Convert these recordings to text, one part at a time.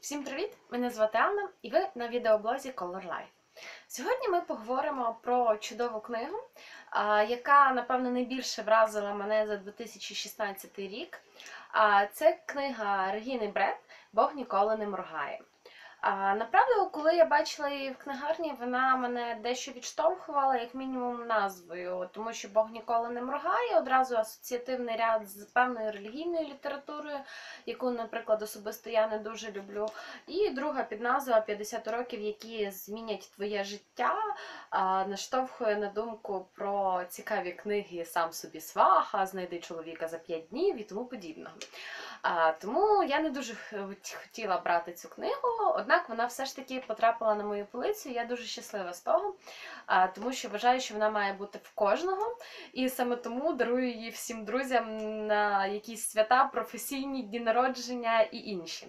Всім привіт! Мене звати Анна, і ви на відеоблозі Color Life. Сьогодні ми поговоримо про чудову книгу, яка, напевно, найбільше вразила мене за 2016 рік. Це книга Регіни Бред Бог ніколи не моргає. А, Направду, коли я бачила її в книгарні, вона мене дещо відштовхувала, як мінімум, назвою, тому що Бог ніколи не моргає. Одразу асоціативний ряд з певною релігійною літературою, яку, наприклад, особисто я не дуже люблю. І друга підназва 50 років, які змінять твоє життя, а, наштовхує на думку про цікаві книги Сам собі сваха, знайди чоловіка за 5 днів і тому подібного. А, Тому я не дуже хотіла брати цю книгу, однак вона все ж таки потрапила на мою полицю. Я дуже щаслива з того, тому що вважаю, що вона має бути в кожного. І саме тому дарую її всім друзям на якісь свята, професійні дні народження і інші.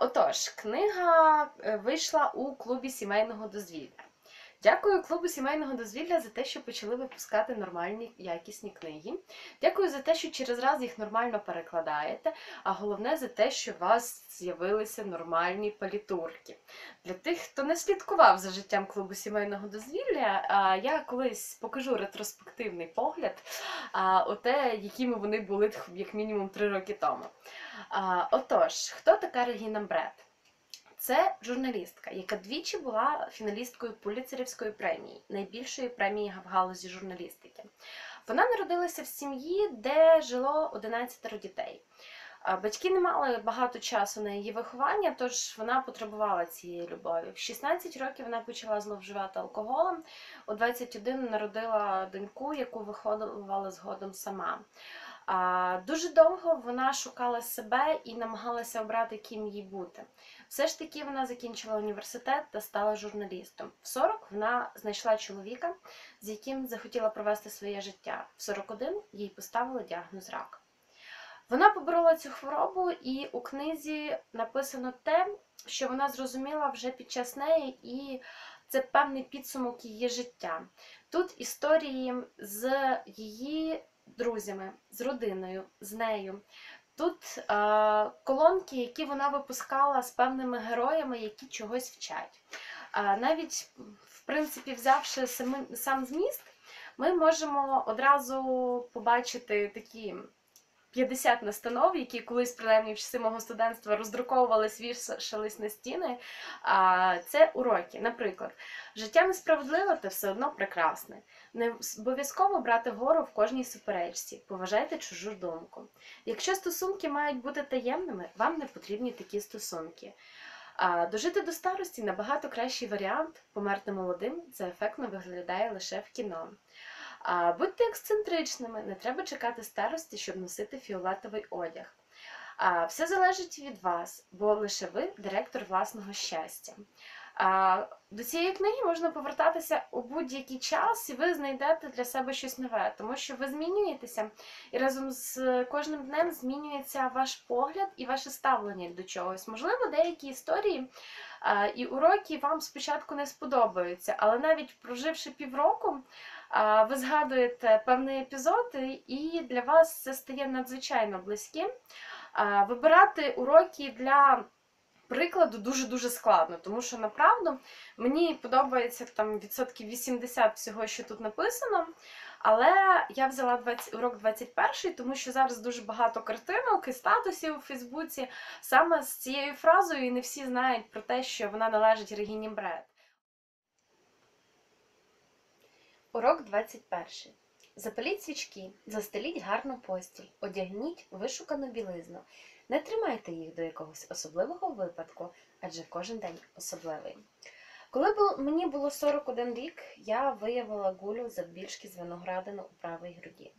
Отож, книга е, вийшла у клубі сімейного дозвілля. Дякую клубу сімейного дозвілля за те, що почали випускати нормальні якісні книги. Дякую за те, що через раз їх нормально перекладаєте, а головне за те, що у вас з'явилися нормальні палітурки. Для тих, хто не слідкував за життям клубу сімейного дозвілля, я колись покажу ретроспективний погляд у те, якими вони були як мінімум три роки тому. Отож, хто така Регіна Бред? Це журналістка, яка двічі була фіналісткою Пуліцерівської премії, найбільшої премії в галузі журналістики. Вона народилася в сім'ї, де жило 11 дітей. Батьки не мали багато часу на її виховання, тож вона потребувала цієї любові. В 16 років вона почала зловживати алкоголем. У 21 народила доньку, яку виховувала згодом сама. Дуже довго вона шукала себе і намагалася обрати, ким їй бути. Все ж таки вона закінчила університет та стала журналістом. В 40 вона знайшла чоловіка, з яким захотіла провести своє життя. В 41 їй поставили діагноз рак. Вона поборола цю хворобу, і у книзі написано те, що вона зрозуміла вже під час неї, і це певний підсумок її життя. Тут історії з її друзями, з родиною, з нею. Тут е, колонки, які вона випускала з певними героями, які чогось вчать. Е, навіть, в принципі, взявши сам, сам зміст, ми можемо одразу побачити такі 50 настанов, які колись, принаймні, в часи мого студентства роздруковувались, вішались на стіни. А, Це уроки. Наприклад, життя несправедливе та все одно прекрасне. Не обов'язково брати гору в кожній суперечці. Поважайте чужу думку. Якщо стосунки мають бути таємними, вам не потрібні такі стосунки. А дожити до старості набагато кращий варіант. Померти молодим це ефектно виглядає лише в кіно. Будьте ексцентричними, не треба чекати старості, щоб носити фіолетовий одяг. Все залежить від вас, бо лише ви директор власного щастя. До цієї книги можна повертатися у будь-який час, і ви знайдете для себе щось нове, тому що ви змінюєтеся, і разом з кожним днем змінюється ваш погляд і ваше ставлення до чогось. Можливо, деякі історії і уроки вам спочатку не сподобаються, але навіть проживши півроку, ви згадуєте певний епізод, і для вас це стає надзвичайно близьким. Вибирати уроки для прикладу дуже-дуже складно, тому що направду мені подобається там відсотків 80 всього, що тут написано. Але я взяла 20, урок 21, тому що зараз дуже багато картинок і статусів у Фейсбуці саме з цією фразою, і не всі знають про те, що вона належить Регіні Бред. Урок 21. Запаліть свічки, застеліть гарну постіль, одягніть вишукану білизну. Не тримайте їх до якогось особливого випадку, адже кожен день особливий. Коли мені було 41 рік, я виявила гулю завбільшки з виноградину у правій груді.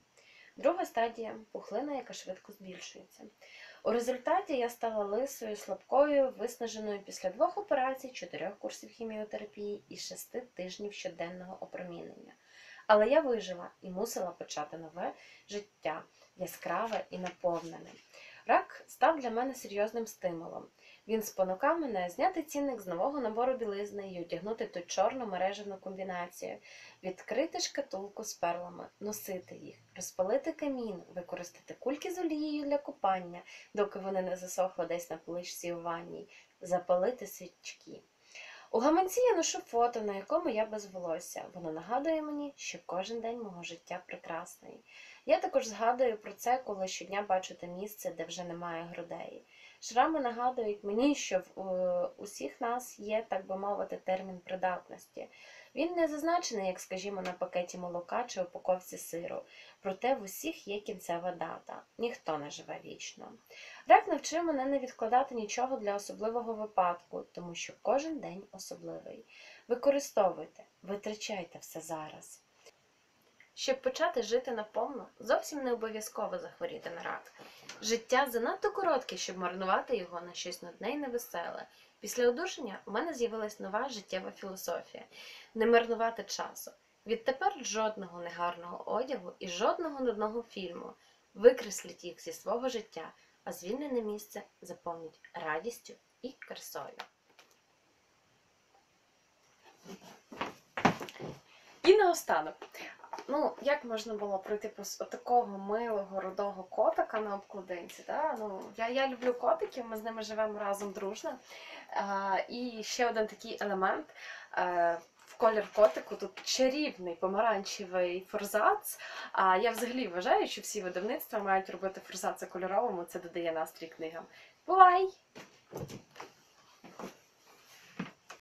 Друга стадія пухлина, яка швидко збільшується. У результаті я стала лисою, слабкою, виснаженою після двох операцій, чотирьох курсів хіміотерапії і шести тижнів щоденного опромінення. Але я вижила і мусила почати нове життя, яскраве і наповнене. Рак став для мене серйозним стимулом. Він спонукав мене зняти цінник з нового набору білизни і одягнути ту чорну мережевну комбінацію, відкрити шкатулку з перлами, носити їх, розпалити камін, використати кульки з олією для купання, доки вони не засохли десь на поличці у ванній, запалити свічки. У гаманці я ношу фото, на якому я без волосся. Воно нагадує мені, що кожен день мого життя прекрасний. Я також згадую про це, коли щодня бачу те місце, де вже немає грудей. Шрами нагадують мені, що в е, усіх нас є, так би мовити, термін придатності. Він не зазначений, як, скажімо, на пакеті молока чи упаковці сиру, проте в усіх є кінцева дата. Ніхто не живе вічно. Рак навчив мене не відкладати нічого для особливого випадку, тому що кожен день особливий. Використовуйте, витрачайте все зараз. Щоб почати жити наповно, зовсім не обов'язково захворіти на рак. Життя занадто коротке, щоб марнувати його на щось нудне і невеселе. Після одужання у мене з'явилась нова життєва філософія не марнувати часу. Відтепер жодного негарного одягу і жодного нудного фільму. Викресліть їх зі свого життя, а звільнене місце заповніть радістю і красою. І наостанок. Ну, як можна було пройти повз такого милого рудого котика на обкладинці? Да? Ну, я, я люблю котиків, ми з ними живемо разом дружно. А, і ще один такий елемент. е, в колір котику тут чарівний помаранчевий форзац. А я взагалі вважаю, що всі видавництва мають робити форзаци кольоровому, це додає настрій книгам. Бувай!